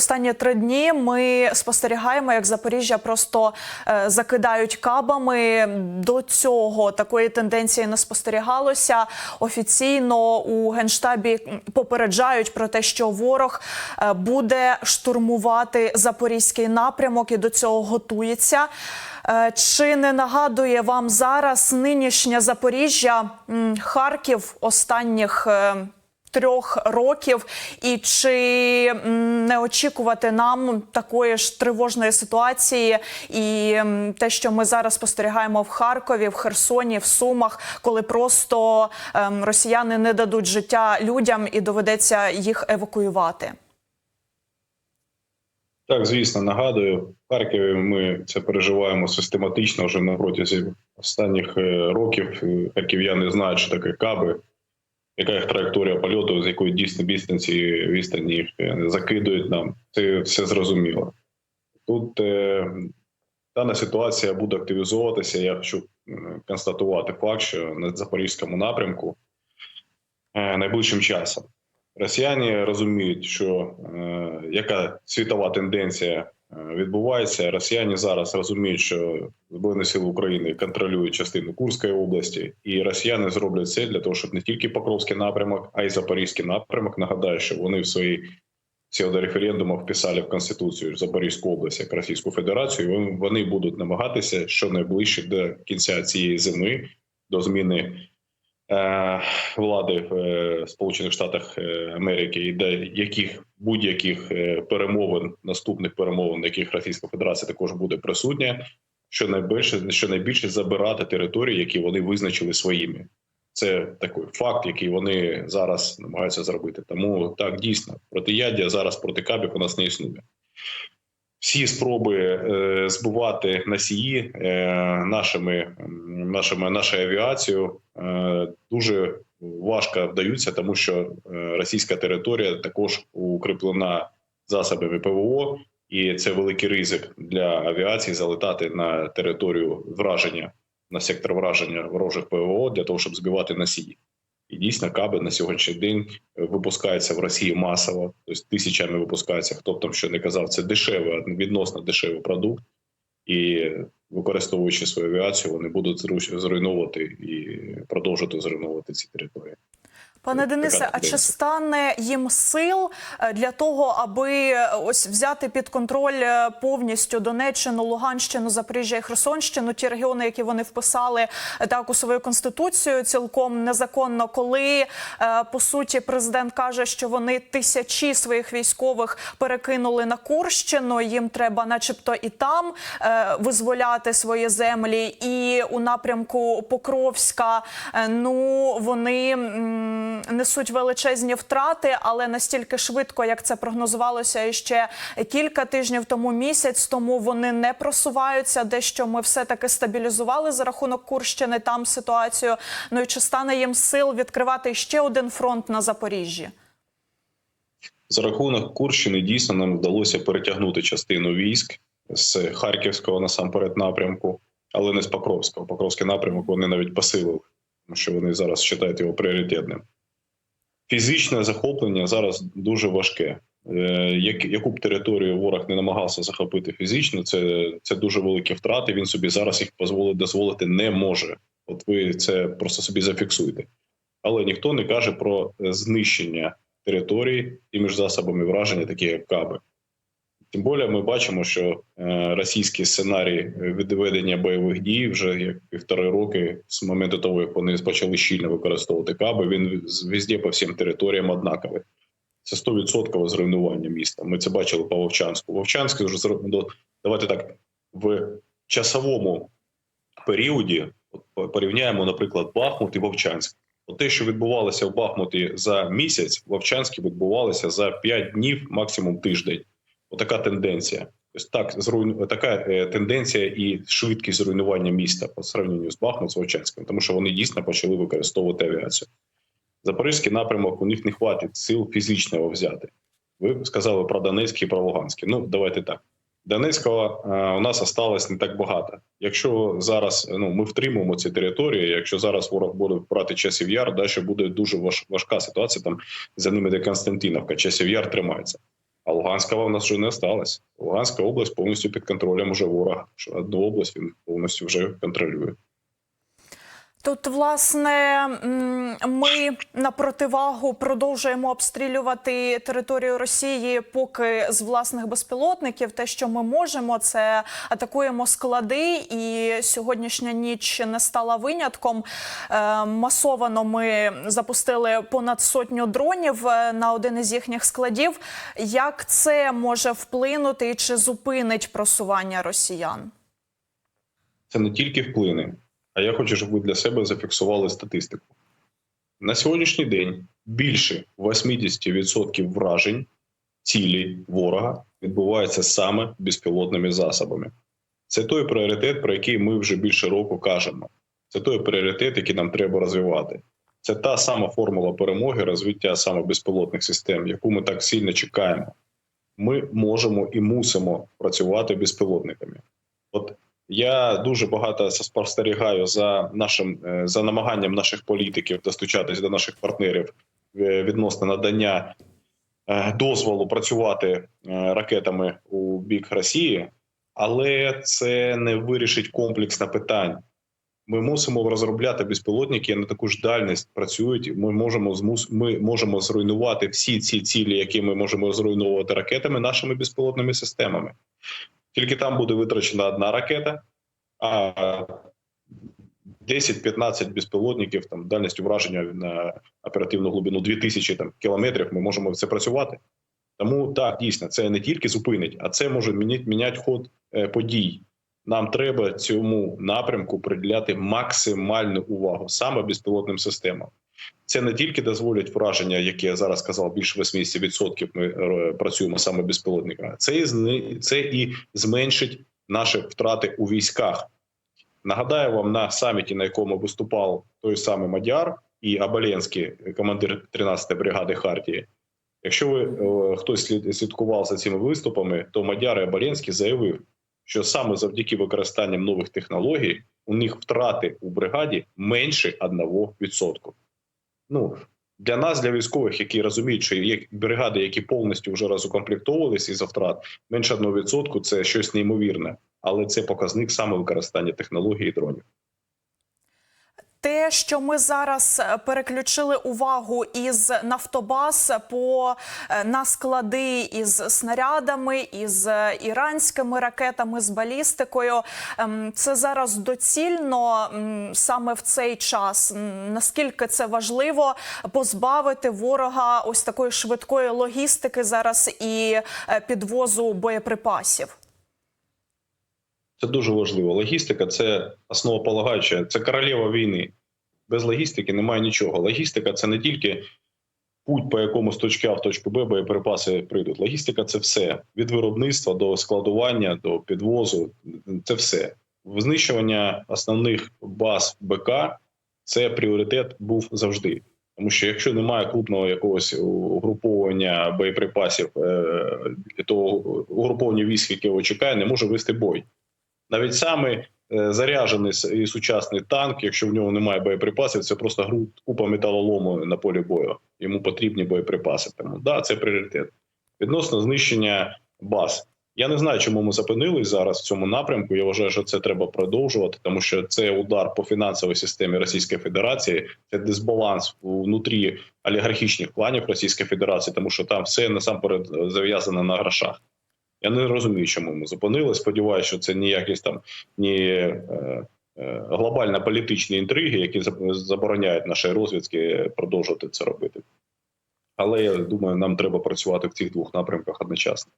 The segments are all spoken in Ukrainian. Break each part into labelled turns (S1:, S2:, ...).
S1: Останні три дні ми спостерігаємо, як Запоріжжя просто е, закидають кабами. До цього такої тенденції не спостерігалося. Офіційно у генштабі попереджають про те, що ворог е, буде штурмувати запорізький напрямок і до цього готується. Е, Чи не нагадує вам зараз нинішнє Запоріжжя Харків останніх трьох років? І чи не очікувати нам такої ж тривожної ситуації? І те, що ми зараз спостерігаємо в Харкові, в Херсоні, в Сумах, коли просто ем, росіяни не дадуть життя людям і доведеться їх евакуювати?
S2: Так, звісно, нагадую, в Харкові ми це переживаємо систематично вже на протязі останніх е, років. Е, Харків'яни знають, що таке каби, яка їх траєкторія польоту, з якої дійсно відстані відстані їх е, закидують нам. Це все зрозуміло. Тут е, дана ситуація буде активізовуватися. Я хочу е, констатувати факт, що на запорізькому напрямку е, найближчим часом. Росіяни розуміють, що е, яка світова тенденція відбувається. Росіяни зараз розуміють, що Збройні сили України контролюють частину Курської області, і росіяни зроблять все для того, щоб не тільки Покровський напрямок, а й Запорізький напрямок. Нагадаю, що вони в своїй псевдореферендумах вписали в конституцію Запорізьку область як Російську Федерацію. Вони, будуть намагатися щонайближче до кінця цієї зими до зміни е, влади в е, Сполучених Штатах е, Америки і де яких будь-яких е, перемовин, наступних перемовин, на яких Російська Федерація також буде присутня, що найбільше що найбільше забирати території, які вони визначили своїми. Це такий факт, який вони зараз намагаються зробити. Тому так дійсно протияддя зараз проти кабів у нас не існує. Всі спроби е, збивати носії е, нашими, нашими нашою авіацією е, дуже важко вдаються, тому що російська територія також укріплена засобами ПВО, і це великий ризик для авіації залетати на територію враження на сектор враження ворожих ПВО для того, щоб збивати носії. І дійсно каби на сьогоднішній день е, випускаються в Росії масово, тобто тисячами випускаються. Хто б там що не казав, це дешевий, відносно дешевий продукт, і використовуючи свою авіацію, вони будуть зруйнувати і продовжувати зруйновувати ці території.
S1: Пане Денисе, а чи стане їм сил е, для того, аби е, ось взяти під контроль е, повністю Донеччину, Луганщину, Запоріжжя і Херсонщину, ті регіони, які вони вписали так у свою конституцію, цілком незаконно, коли по суті президент каже, що вони тисячі своїх військових перекинули на Курщину. Їм треба, начебто, і там визволяти свої землі, і у напрямку Покровська. Ну вони. Несуть величезні втрати, але настільки швидко, як це прогнозувалося ще кілька тижнів тому, місяць тому вони не просуваються. Дещо ми все таки стабілізували за рахунок Курщини там ситуацію. Ну і чи стане їм сил відкривати ще один фронт на Запоріжжі?
S2: За рахунок Курщини дійсно нам вдалося перетягнути частину військ з Харківського насамперед напрямку, але не з Покровського. Покровський напрямок вони навіть посилили, тому що вони зараз вважають його пріоритетним. Фізичне захоплення зараз дуже важке. Е, Яку б територію ворог не намагався захопити фізично, це, це дуже великі втрати. Він собі зараз їх дозволити, дозволити не може. От ви це просто собі зафіксуєте. Але ніхто не каже про знищення території і між засобами враження, такі як каби. Тим більше ми бачимо, що е, російський сценарій відведення бойових дій вже як півтори роки з моменту того, як вони почали щільно використовувати каби, він везде по всім територіям однаковий. Це 100% зруйнування міста. Ми це бачили по Вовчанську. Вовчанськ вже зро- ну, давайте так в часовому періоді порівняємо, наприклад, Бахмут і Вовчанськ. Те, що відбувалося в Бахмуті за місяць, в Вовчанську відбувалося за 5 днів, максимум тиждень. Отака тенденція. Так, зруйну... така е, тенденція і швидкість зруйнування міста по сравненню з Бахмут з Вовчанським, тому що вони дійсно почали використовувати авіацію. Запорізький напрямок у них не хватить сил фізично його взяти. Ви сказали про Донецький і про Луганський. Ну давайте так. Донецького е, у нас осталось не так багато. Якщо зараз ну ми втримуємо ці території, якщо зараз ворог буде брати часів яр, далі буде дуже важ, важка ситуація. Там за ними де Константиновка, часів яр тримається. А Луганська в нас вже не осталась. Луганська область повністю під контролем уже ворога. Одну область він повністю вже контролює.
S1: Тут, власне, ми на противагу продовжуємо обстрілювати територію Росії, поки з власних безпілотників. Те, що ми можемо, це атакуємо склади. І сьогоднішня ніч не стала винятком. Е, Масовано ми запустили понад сотню дронів е, на один із їхніх складів. Як це може вплинути чи зупинить просування росіян?
S2: Це не тільки вплине, а я хочу, щоб ви для себе зафіксували статистику. На сьогоднішній день більше 80% вражень цілі ворога відбувається саме безпілотними засобами. Це той пріоритет, про який ми вже більше року кажемо. Це той пріоритет, який нам треба розвивати. Це та сама формула перемоги розвиття саме безпілотних систем, яку ми так сильно чекаємо. Ми можемо і мусимо працювати безпілотниками. От я дуже багато спостерігаю за нашим е, за намаганням наших політиків достучатись до наших партнерів е, відносно надання е, дозволу працювати ракетами у бік Росії, але це не вирішить комплексно питань. Ми мусимо розробляти безпілотники на таку ж дальність працюють. Ми можемо змус... ми можемо зруйнувати всі ці цілі, які ми можемо зруйнувати ракетами нашими безпілотними системами. Тільки там буде витрачена одна ракета, а 10-15 безпілотників там дальністю враження на оперативну глибину 2000 там, кілометрів. Ми можемо це працювати. Тому так дійсно це не тільки зупинить, а це може міняти, ход е, подій. Нам треба цьому напрямку приділяти максимальну увагу саме безпілотним системам. Це не тільки дозволить враження, яке я зараз сказав, більше 80% ми е, працюємо саме безпілотниками. Це і це і зменшить наші втрати у військах. Нагадаю вам на саміті, на якому виступав той самий Мадяр і Абаленський, командир 13-ї бригади Хартії. Якщо ви е, хтось слідкував за цими виступами, то Мадяр і Абаленський заявив, що саме завдяки використанням нових технологій у них втрати у бригаді менше 1%. Ну для нас, для військових, які розуміють, що є бригади, які повністю вже розукомплектовувалися із-за втрат, менше 1% – це щось неймовірне, але це показник саме використання технології дронів.
S1: Те, що ми зараз е, переключили увагу із Нафтобаз по е, на склади із снарядами, із е, іранськими ракетами, з балістикою, ем, це зараз доцільно саме в цей час. Наскільки це важливо позбавити ворога ось такої швидкої логістики зараз і підвозу боєприпасів?
S2: Це дуже важливо. Логістика це основополагаюча, це королева війни. Без логістики немає нічого. Логістика це не тільки путь, по якому з точки А в точку Б боєприпаси прийдуть. Логістика це все від виробництва до складування, до підвозу. Це все. Знищування основних баз БК це пріоритет був завжди. Тому що якщо немає крупного якогось угруповання боєприпасів, е, то угруповання військ, яке його чекає, не може вести бой. Навіть саме заряджений і сучасний танк, якщо в нього немає боєприпасів, це просто гру- купа металолому на полі бою. Йому потрібні боєприпаси. Тому да, це пріоритет. Відносно знищення баз. Я не знаю, чому ми зупинились зараз в цьому напрямку. Я вважаю, що це треба продовжувати, тому що це удар по фінансовій системі Російської Федерації, це дисбаланс внутрі олігархічних планів Російської Федерації, тому що там все насамперед е, зав'язано на грошах. Я не розумію, чому ми зупинили. Сподіваюся, що це ніякісь там ні е, е, глобально політичні інтриги, які забороняють нашій розвідки продовжувати це робити. Але я думаю, нам треба працювати в цих двох напрямках одночасно.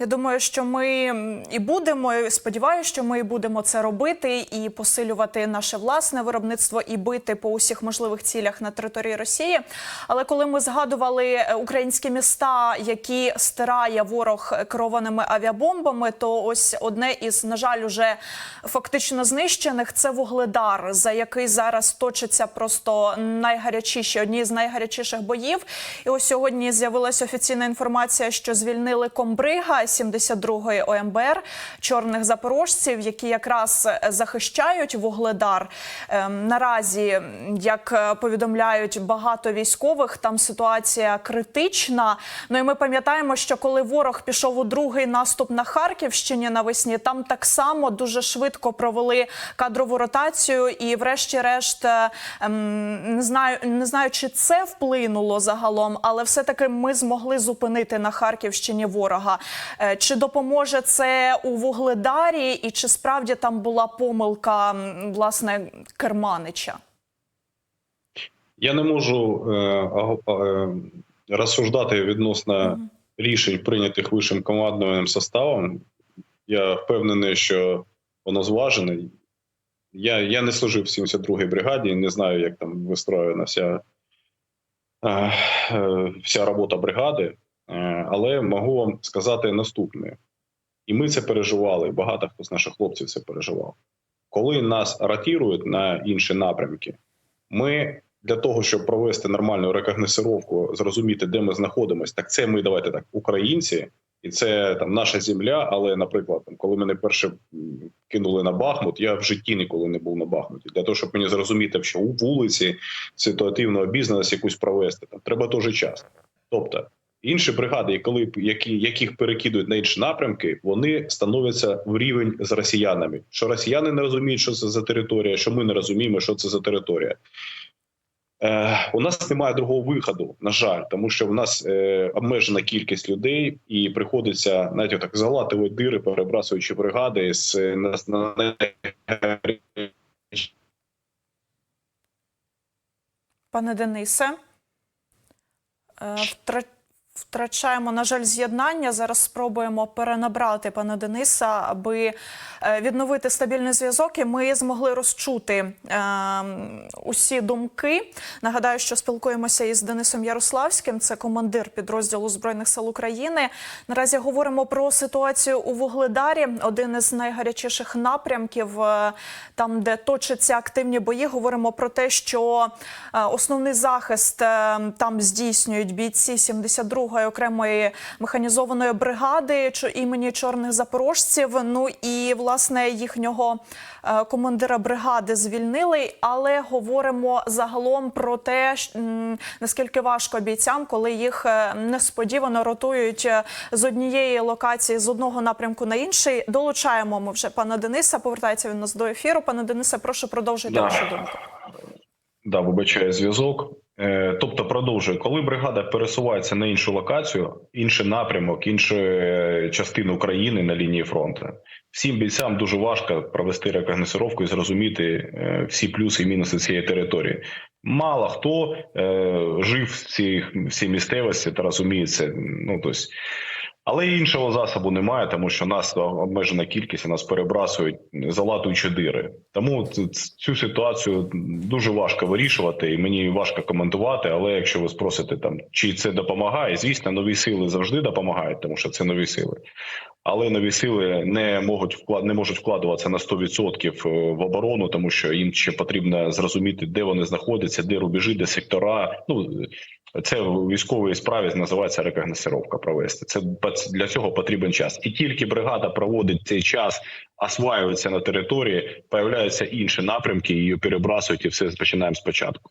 S1: Я думаю, що ми і будемо. і Сподіваюся, що ми і будемо це робити і посилювати наше власне виробництво і бити по усіх можливих цілях на території Росії. Але коли ми згадували е, українські міста, які стирає ворог керованими авіабомбами, то ось одне із на жаль уже фактично знищених це вугледар, за який зараз точиться просто найгарячіші одні з найгарячіших боїв. І ось сьогодні з'явилася офіційна інформація, що звільнили комбрига 72-ї ОМБР чорних запорожців, які якраз е, захищають вугледар. Ем, Наразі, як е, повідомляють багато військових, там ситуація критична. Ну і ми пам'ятаємо, що коли ворог пішов у другий наступ на Харківщині навесні, там так само дуже швидко провели кадрову ротацію, і, врешті-решт, е, ем, не знаю, не знаю, чи це вплинуло загалом, але все-таки ми змогли зупинити на Харківщині ворога. Е, Чи допоможе це у Вугледарі, і чи справді там була помилка власне керманича?
S2: Я не можу е, е, розсуждати відносно рішень, прийнятих вищим командним составом. Я впевнений, що воно зважене. Я, я не служив в 72-й бригаді, не знаю, як там вистроєна вся, е, е, вся робота бригади, але можу вам сказати наступне. І ми це переживали, багато хто з наших хлопців це переживав. Коли нас ротірують на інші напрямки, ми для того, щоб провести нормальну рекогносцировку, зрозуміти, де ми знаходимося, так це ми давайте так, українці, і це там наша земля. Але, наприклад, коли мене перше кинули на Бахмут, я в житті ніколи не був на Бахмуті. Для того, щоб мені зрозуміти, що у вулиці ситуативну обізнаність якусь провести, там треба теж час. Тобто. Інші бригади, коли які яких перекидують на інші напрямки, вони становляться в рівень з росіянами. Що росіяни не розуміють, що це за територія, що ми не розуміємо, що це за територія. Е, у нас немає другого виходу, на жаль, тому що в нас е, обмежена кількість людей, і приходиться навіть так залатувати дири, перебрасуючи бригади з е, на,
S1: Пане Денисе, е, втра- втрачаємо, на жаль, з'єднання. Зараз спробуємо перенабрати пана Дениса, аби е, відновити стабільний зв'язок. І ми змогли розчути е, усі думки. Нагадаю, що спілкуємося із Денисом Ярославським, це командир підрозділу Збройних сил України. Наразі говоримо про ситуацію у Вугледарі, один із найгарячіших напрямків, е, там, де точаться активні бої. Говоримо про те, що е, основний захист е, там здійснюють бійці 72-ї окремої механізованої бригади імені чорних запорожців. Ну і власне їхнього е, командира бригади звільнили. Але говоримо загалом про те, наскільки важко бійцям, коли їх е, несподівано ротують е, з однієї локації, з одного напрямку на інший. Долучаємо ми вже пана Дениса. Повертається він нас до ефіру. Пане Денисе, прошу продовжуйте
S2: Да.
S1: вашу думку.
S2: Да, вибачаю зв'язок. Е, Тобто, продовжує, коли бригада пересувається на іншу локацію, інший напрямок, іншу е, частину України на лінії фронту, всім бійцям дуже важко провести рекогносировку і зрозуміти е, всі плюси і мінуси цієї території. Мало хто жив в цій, в цій місцевості та розуміється. Ну тобто, але іншого засобу немає, тому що нас обмежена кількість, і нас перебрасують, залатуючи дири. Тому цю ситуацію дуже важко вирішувати, і мені важко коментувати. Але якщо ви спросите там, чи це допомагає, звісно, нові сили завжди допомагають, тому що це нові сили. Але нові сили не можуть вклад не можуть вкладуватися на 100% в оборону, тому що їм ще потрібно зрозуміти, де вони знаходяться, де рубежі, де сектора. Ну це в військовій справі називається рекогносировка провести. Це для цього потрібен час, і тільки бригада проводить цей час, осваюється на території, появляються інші напрямки, її перебрасують, і все починаємо спочатку.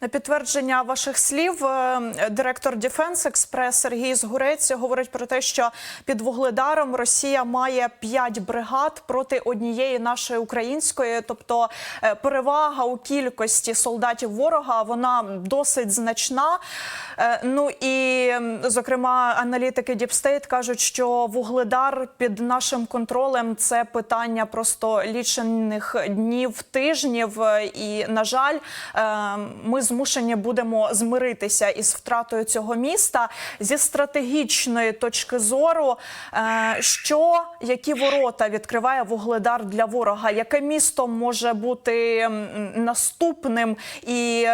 S1: На підтвердження ваших слів, е, директор Defense Express Сергій Згурець говорить про те, що під Вугледаром Росія має 5 бригад проти однієї нашої української, тобто е, перевага у кількості солдатів ворога вона досить значна. Е, Ну і зокрема, аналітики State кажуть, що Вугледар під нашим контролем це питання просто лічених днів, тижнів. І на жаль, ми змушені будемо змиритися із втратою цього міста зі стратегічної точки зору. е, Що які ворота відкриває Вугледар для ворога? Яке місто може бути наступним, і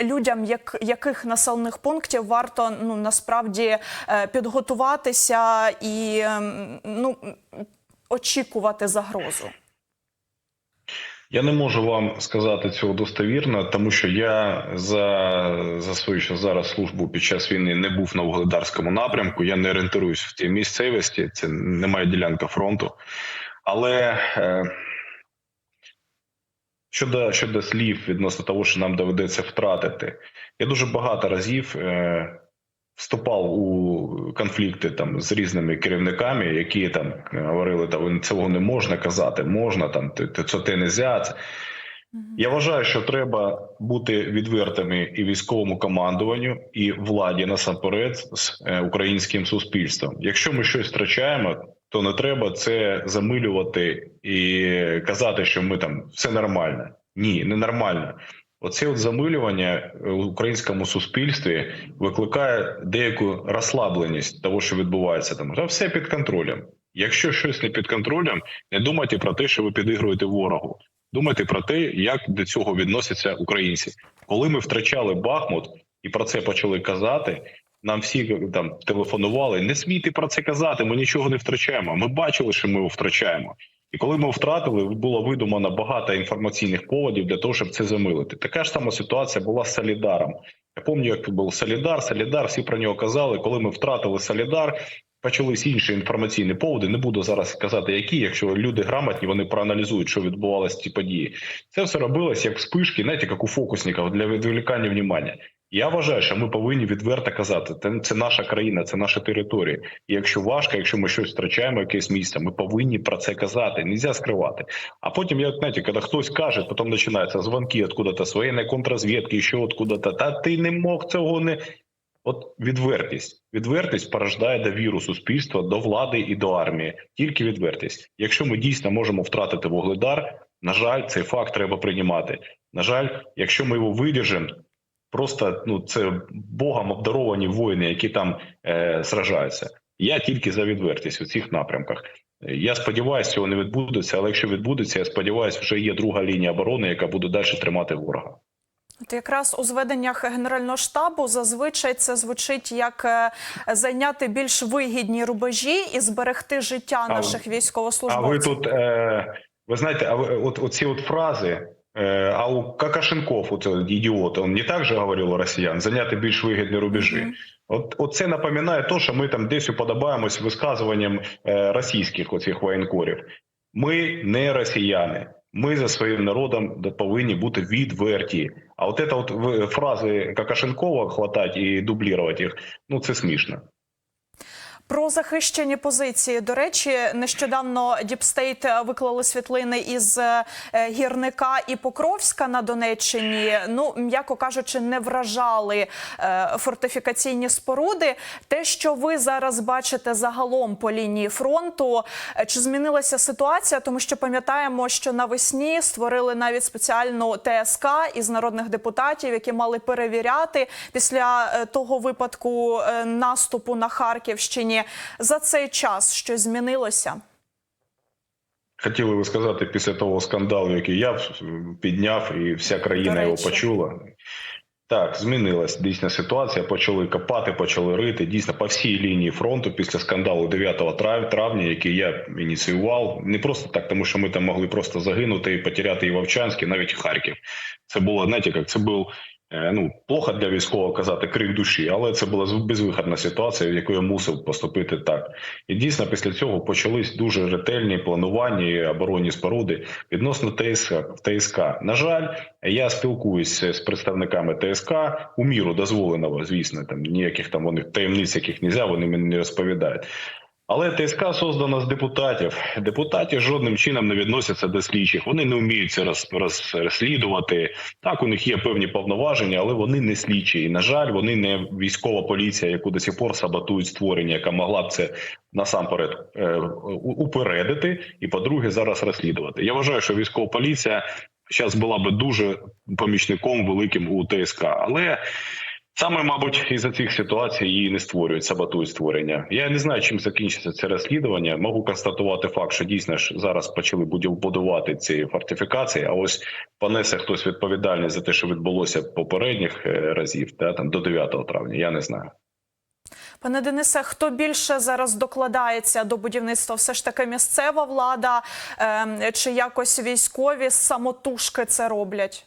S1: людям, як яких населених пунктів варто ну насправді е, підготуватися і ну очікувати загрозу?
S2: Я не можу вам сказати цього достовірно, тому що я за, за свою ще зараз службу під час війни не був на Вугледарському напрямку. Я не орієнтуюсь в цій місцевості. Це немає ділянка фронту. Але е, щодо, щодо слів відносно того, що нам доведеться втратити, я дуже багато разів е, вступав у конфлікти там з різними керівниками, які там говорили, та цього не можна казати, можна там ти- ти- це те не це. Я вважаю, що треба бути відвертими і військовому командуванню, і владі насамперед з е, українським суспільством. Якщо ми щось втрачаємо, то не треба це замилювати і казати, що ми там все нормально. Ні, не нормально. Оце от замилювання в українському суспільстві викликає деяку розслабленість того, що відбувається там. Та все під контролем. Якщо щось не під контролем, не думайте про те, що ви підігруєте ворогу. Думайте про те, як до цього відносяться українці. Коли ми втрачали Бахмут і про це почали казати. Нам всі там телефонували. Не смійте про це казати. Ми нічого не втрачаємо. Ми бачили, що ми його втрачаємо. І коли ми втратили, було видумано багато інформаційних поводів для того, щоб це замилити. Така ж сама ситуація була з Солідаром. Я пам'ятаю, як був Солідар, Солідар, всі про нього казали. Коли ми втратили Солідар, почались інші інформаційні поводи. Не буду зараз казати, які, якщо люди грамотні, вони проаналізують, що відбувалося ці події. Це все робилось як вспишки, знаєте, як у фокусників для відволікання внимання. Я вважаю, що ми повинні відверто казати, це, наша країна, це наша територія. І якщо важко, якщо ми щось втрачаємо, якесь місце, ми повинні про це казати. Нельзя скривати. А потім, як знаєте, коли хтось каже, потім починаються дзвонки откуда-то з воєнної контррозвідки, ще откуда-то. Та ти не мог цього не. От відвертість, відвертість порождає довіру суспільства до влади і до армії. Тільки відвертість. Якщо ми дійсно можемо втратити вугледар, на жаль, цей факт треба приймати. На жаль, якщо ми його видержимо, просто ну це богом обдаровані воїни, які там е, сражаються. Я тільки за відвертість у цих напрямках. Я сподіваюся, цього не відбудеться, але якщо відбудеться, я сподіваюся, вже є друга лінія оборони, яка буде далі тримати ворога.
S1: От якраз у зведеннях Генерального штабу зазвичай це звучить як е, зайняти більш вигідні рубежі і зберегти життя
S2: А
S1: наших
S2: А
S1: військовослужбовців.
S2: ви тут е, ви знаєте, а ви от оці от фрази. Е, А у Какашенков, оце ідіот, він не так же говорив росіян, зайняти більш вигідні рубежі. От, от це напоминає то, що ми там десь уподобаємось висказуванням е, російських оцих воєнкорів. Ми не росіяни. Ми за своїм народом повинні бути відверті. А от це от фрази Какашенкова хватати і дублірувати їх, ну це смішно.
S1: Про захищені позиції. До речі, нещодавно Діпстейт виклали світлини із е, гірника і Покровська на Донеччині. Ну, м'яко кажучи, не вражали е, фортифікаційні споруди. Те, що ви зараз бачите загалом по лінії фронту, е, чи змінилася ситуація? Тому що пам'ятаємо, що навесні створили навіть спеціальну ТСК із народних депутатів, які мали перевіряти після того випадку наступу на Харківщині. За цей час щось змінилося?
S2: Хотіли ви сказати після того скандалу, який я підняв, і вся країна його почула. Так, змінилась дійсно ситуація. Почали копати, почали рити. Дійсно, по всій лінії фронту після скандалу 9 травня, який я ініціював, не просто так, тому що ми там могли просто загинути і потеряти і Вовчанськ, і навіть Харків. Це було знаєте, як це був ну плохо для військового казати крик душі, але це була безвиходна ситуація, в яку я мусив поступити так. І дійсно після цього почались дуже ретельні планування і оборонні споруди відносно ТСК. ТСК. На жаль, я спілкуюся з представниками ТСК у міру дозволеного, звісно, там ніяких там вони таємниць, яких нельзя, вони мені не розповідають. Але ТСК создана з депутатів. Депутати жодним чином не відносяться до слідчих. Вони не вміють це роз, роз- розслідувати. Так, у них є певні повноваження, але вони не слідчі. І на жаль, вони не військова поліція, яку до сих пор саботують створення, яка могла б це насамперед е, упередити, і по-друге, зараз розслідувати. Я вважаю, що військова поліція зараз була би дуже помічником великим у ТСК, але. Саме, мабуть, із за цих ситуацій її не створюють, саботують створення. Я не знаю, чим закінчиться це розслідування. Можу констатувати факт, що дійсно ж зараз почали будів- будувати ці фортифікації. А ось понесе хтось відповідальність за те, що відбулося попередніх е, разів, та там до 9 травня. Я не знаю.
S1: Пане Денисе, хто більше зараз докладається до будівництва? Все ж таки місцева влада е, чи якось військові самотужки це роблять?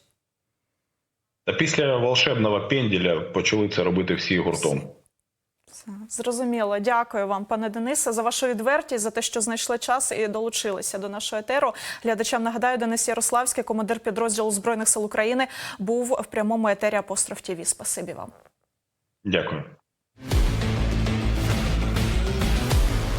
S2: Та після волшебного пенділя почали це робити всі гуртом.
S1: Все, Зрозуміло, дякую вам, пане Денисе, за вашу відвертість, за те, що знайшли час і долучилися до нашого етеру. Глядачам нагадаю, Денис Ярославський, командир підрозділу збройних сил України, був в прямому етері Апостроф ТІВІ. Спасибі вам.
S2: Дякую.